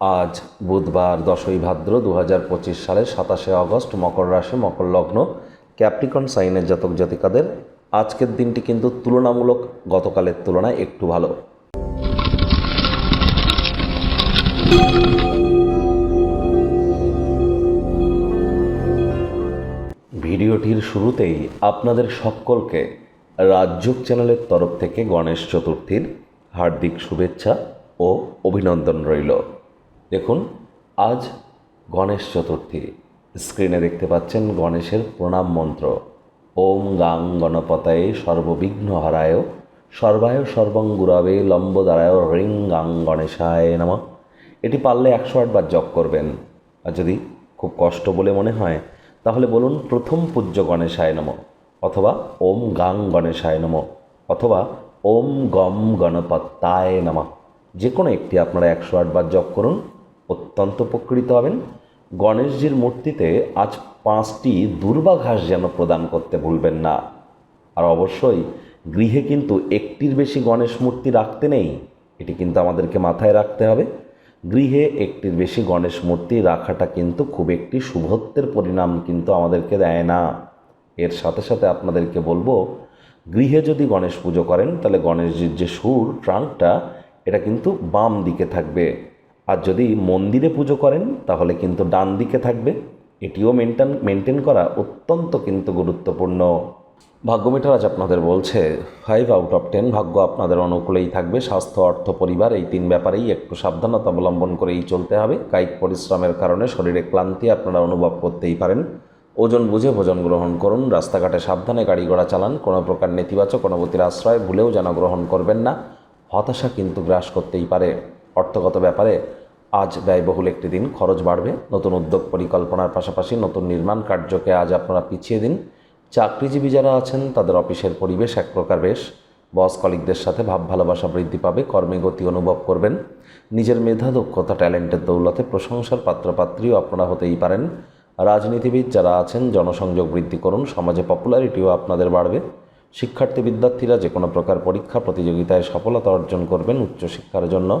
আজ বুধবার দশই ভাদ্র দু হাজার পঁচিশ সালের সাতাশে আগস্ট, মকর রাশি, মকর লগ্ন, ক্যাপ্রিকন সাইনের জাতক জাতিকাদের। আজকের দিনটি কিন্তু তুলনামূলক গতকালের তুলনায় একটু ভালো। ভিডিওটির শুরুতেই আপনাদের সকলকে রাজ্যক চ্যানেলের তরফ থেকে গণেশ চতুর্থীর হার্দিক শুভেচ্ছা ও অভিনন্দন রইল। দেখুন, আজ গণেশ চতুর্থী। স্ক্রিনে দেখতে পাচ্ছেন গণেশের প্রণাম মন্ত্র। ওম গাং গণপতায়ে সর্ববিঘ্ন হরায় সর্বায় সর্বঙ্গুরাবে লম্বদারায় রিং গাং গণেশায় নম। এটি পারলে একশো আটবার জপ করবেন। আর যদি খুব কষ্ট বলে মনে হয়, তাহলে বলুন প্রথম পূজ্য গণেশায় নম, অথবা ওম গাং গণেশায় নম, অথবা ওম গম গণপত্তায় নম। যে কোনো একটি আপনারা একশো আটবার জপ করুন। অত্যন্ত উপকৃত হবেন। গণেশজির মূর্তিতে আজ পাঁচটি দুর্বাঘাস যেন প্রদান করতে ভুলবেন না। আর অবশ্যই গৃহে কিন্তু একটির বেশি গণেশ মূর্তি রাখতে নেই, এটি কিন্তু আমাদেরকে মাথায় রাখতে হবে। গৃহে একটির বেশি গণেশ মূর্তি রাখাটা কিন্তু খুব একটি শুভত্বের পরিণাম কিন্তু আমাদেরকে দেয় না। এর সাথে সাথে আপনাদেরকে বলব, গৃহে যদি গণেশ পুজো করেন, তাহলে গণেশজির যে সুর, ট্রাঙ্কটা, এটা কিন্তু বাম দিকে থাকবে। আর যদি মন্দিরে পুজো করেন, তাহলে কিন্তু ডান দিকে থাকবে। এটিও মেনটেন মেনটেন করা অত্যন্ত কিন্তু গুরুত্বপূর্ণ। ভাগ্যমিটার আজ আপনাদের বলছে ফাইভ আউট অফ টেন ভাগ্য আপনাদের অনুকূলেই থাকবে। স্বাস্থ্য, অর্থ, পরিবার, এই তিন ব্যাপারেই একটু সাবধানতা অবলম্বন করেই চলতে হবে। কায়িক পরিশ্রমের কারণে শরীরে ক্লান্তি আপনারা অনুভব করতেই পারেন। ওজন বুঝে ভোজন গ্রহণ করুন, রাস্তাঘাটে সাবধানে গাড়ি ঘোড়া চালান, কোনো প্রকার নেতিবাচক অনুভূতির আশ্রয় ভুলেও যেন গ্রহণ করবেন না। হতাশা কিন্তু গ্রাস করতেই পারে। অর্থগত ব্যাপারে আজ ব্যয়বহুল একটি দিন, খরচ বাড়বে। নতুন উদ্যোগ পরিকল্পনার পাশাপাশি নতুন নির্মাণ কার্যকে আজ আপনারা পিছিয়ে দিন। চাকরিজীবী যারা আছেন, তাদের অফিসের পরিবেশ এক প্রকার বেশ। বস কলিকদের সাথে ভাব ভালোবাসা বৃদ্ধি পাবে, কর্মে গতি অনুভব করবেন। নিজের মেধা, দক্ষতা, ট্যালেন্টের দৌলতে প্রশংসার পাত্রপাত্রীও আপনারা হতেই পারেন। রাজনীতিবিদ যারা আছেন, জনসংযোগ বৃদ্ধি করুন, সমাজে পপুলারিটিও আপনাদের বাড়বে। শিক্ষার্থী, বিদ্যার্থীরা যে কোনো প্রকার পরীক্ষা, প্রতিযোগিতায় সফলতা অর্জন করবেন উচ্চশিক্ষার জন্য।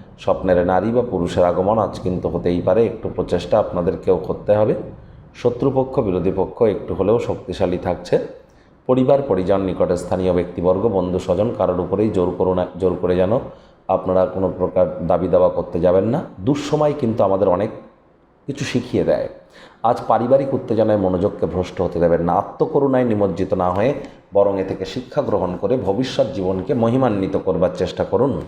স্বপ্নের নারী বা পুরুষের আগমন আজ কিন্তু হতেই পারে, একটু প্রচেষ্টা আপনাদেরকেও করতে হবে। শত্রুপক্ষ, বিরোধী পক্ষ একটু হলেও শক্তিশালী থাকছে। পরিবার, পরিজন, নিকটে স্থানীয় ব্যক্তিবর্গ, বন্ধু, স্বজন কারোর উপরেই জোর করুন জোর করে যেন আপনারা কোনো প্রকার দাবি দাওয়া করতে যাবেন না। দুঃসময় কিন্তু আমাদের অনেক কিছু শিখিয়ে দেয়। আজ পারিবারিক উত্তেজনায় মনোযোগকে ভ্রষ্ট হতে দেবেন না, আত্মকরুণায় নিমজ্জিত না হয়ে বরং এ থেকে শিক্ষা গ্রহণ করে ভবিষ্যৎ জীবনকে মহিমান্বিত করবার চেষ্টা করুন।